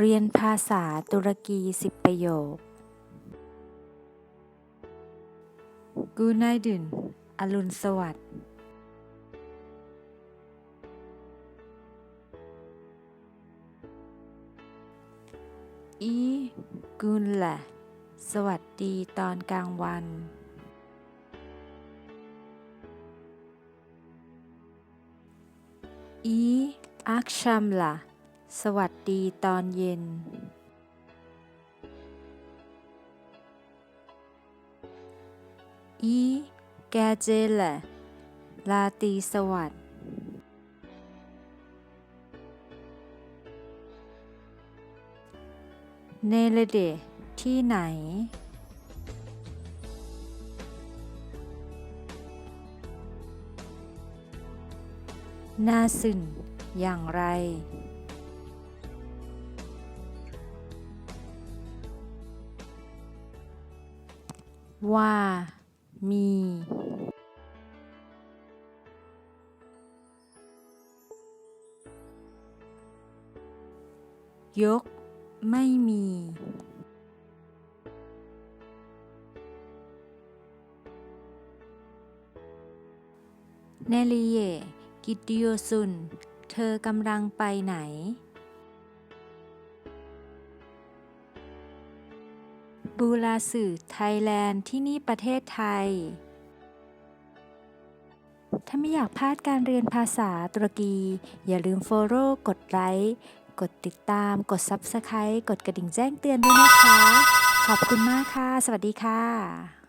เรียนภาษาตุรกี10ประโยค Günaydın อรุณสวัสดิ์ อีกุนละ สวัสดีตอนกลางวัน อีอักชัมละ สวัสดีตอนเย็น อีแกเจละลาตีสวัสดเนเลเดที่ไหน นาสึนอย่างไร ว่า มียกไม่มี เนลิเย กิติโยซุน เธอกำลังไปไหน บูลาสือไทยแลนด์ที่นี่ประเทศไทย ถ้าไม่อยากพลาดการเรียนภาษาตุรกี อย่าลืมโฟโล่กดไลค์กดติดตาม กด Subscribe กดกระดิ่งแจ้งเตือนด้วยนะคะ ขอบคุณมากค่ะ สวัสดีค่ะ